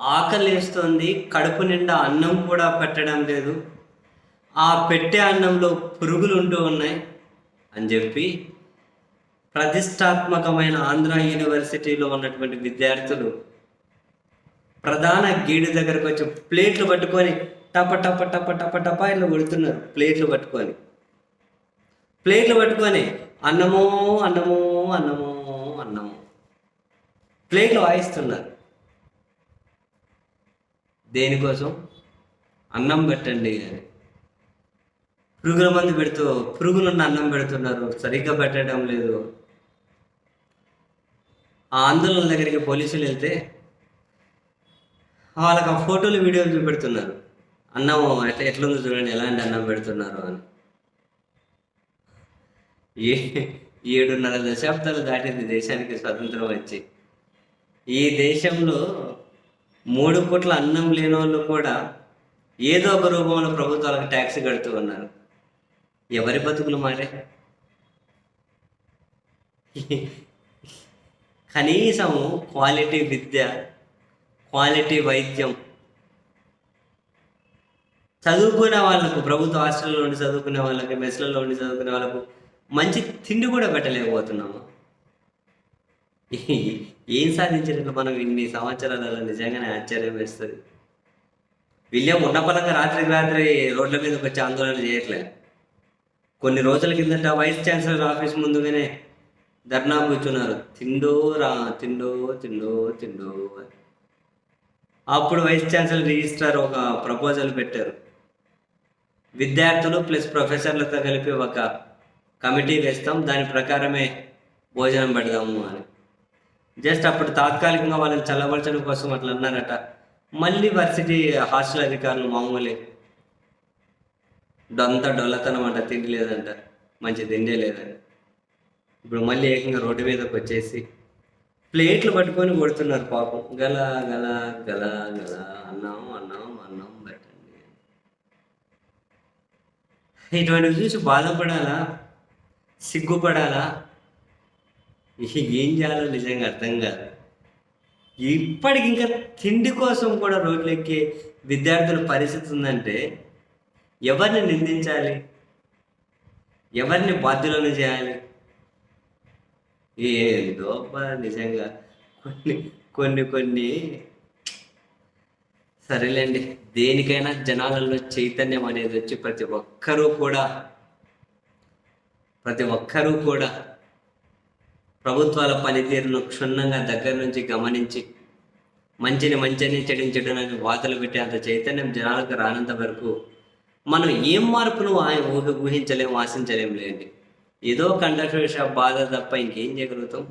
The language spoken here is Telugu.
ఆకలేస్తుంది కడుపు నిండా అన్నం కూడా పెట్టడం లేదు. ఆ పెట్టే అన్నంలో పురుగులు ఉంటూ ఉన్నాయి అని చెప్పి ప్రతిష్టాత్మకమైన ఆంధ్ర యూనివర్సిటీలో ఉన్నటువంటి విద్యార్థులు ప్రధాన గేడు దగ్గరకు వచ్చి ప్లేట్లు పట్టుకొని టప టప టప టప టప ఇట్లా కొడుతున్నారు ప్లేట్లు పట్టుకొని. ప్లేట్లు పట్టుకొని అన్నమో అన్నమో అన్నమో అన్నమో. ప్లేట్లు వాయిస్తున్నారు. దేనికోసం? అన్నం పెట్టండి అని. పురుగుల మంది పెడుతూ పురుగులున్న అన్నం పెడుతున్నారు. సరిగ్గా పెట్టడం లేదు. ఆ ఆందోళన దగ్గరికి పోలీసులు వెళ్తే వాళ్ళకి ఆ ఫోటోలు వీడియోలు చూపెడుతున్నారు. అన్నం ఎట్లా ఎట్లుందో చూడండి ఎలాంటి అన్నం పెడుతున్నారు అని. ఏ ఏడున్నర దశాబ్దాలు దాటింది దేశానికి స్వతంత్రం వచ్చి. ఈ దేశంలో మూడు పూట్ల అన్నం లేని వాళ్ళు కూడా ఏదో ఒక రూపంలో ప్రభుత్వాలకు ట్యాక్స్ కడుతూ ఉన్నారు. ఎవరి బతుకులు మారే? కనీసము క్వాలిటీ విద్య క్వాలిటీ వైద్యం. చదువుకునే వాళ్ళకు ప్రభుత్వ హాస్టల్లో ఉండి చదువుకునే వాళ్ళకి మెస్లలో ఉండి చదువుకునే వాళ్ళకు మంచి తిండి కూడా పెట్టలేకపోతున్నాము. ఏం సాధించినట్లు మనం ఇన్ని సంవత్సరాలలో నిజంగానే ఆశ్చర్యం వేస్తుంది? విలియం ఉన్న పలంగా రాత్రికి రాత్రి రోడ్ల మీదకి వచ్చి ఆందోళన చేయట్లే. కొన్ని రోజుల కిందట వైస్ ఛాన్సలర్ ఆఫీస్ ముందుగానే ధర్నా కూర్చున్నారు. తిండో రా తిండో తిండో తిండో. అప్పుడు వైస్ ఛాన్సలర్ రిజిస్ట్రార్ ఒక ప్రపోజల్ పెట్టారు. విద్యార్థులు ప్లస్ ప్రొఫెసర్లతో కలిపి ఒక కమిటీ వేస్తాం దాని ప్రకారమే భోజనం పెడదాము అని. జస్ట్ అప్పుడు తాత్కాలికంగా వాళ్ళని చల్లబరచడం కోసం అట్లా అన్నారట. మళ్ళీ వర్సిటీ హాస్టల్ అధికారులు మామూలే. అంతా డొల్లతనం అంట తిండి లేదంట. మంచి తిండే లేదని. ఇప్పుడు మళ్ళీ ఏకంగా రోడ్డు మీదకి వచ్చేసి ప్లేట్లు పట్టుకొని కొడుతున్నారు పాపం. గల గల గల గల అన్నం అన్నం అన్నం పెట్టండి ఇటువంటివి చూసి బాధపడాలా? సిగ్గుపడాలా? ఏం చేయాలో నిజంగా అర్థం కాదు. ఇప్పటికి ఇంకా తిండి కోసం కూడా రోడ్లు ఎక్కే విద్యార్థుల పరిస్థితి ఉందంటే ఎవరిని నిందించాలి? ఎవరిని బాధ్యులను చేయాలి? ఏందో నిజంగా కొన్ని కొన్ని కొన్ని సరేలేండి. దేనికైనా జనాలలో చైతన్యం అనేది వచ్చి ప్రతి ఒక్కరూ కూడా ప్రతి ఒక్కరూ కూడా ప్రభుత్వాల పనితీరును క్షుణ్ణంగా దగ్గర నుంచి గమనించి మంచిని మంచిని చెడుని వాతలు పెట్టే అంత చైతన్యం జనాలకు రానంత వరకు మనం ఏం మార్పును ఆ- ఊహ ఊహించలేం ఆశించలేం లేండి. ఏదో కండక్టర్ బాధ తప్ప ఇంకేం చేయగలుగుతాం?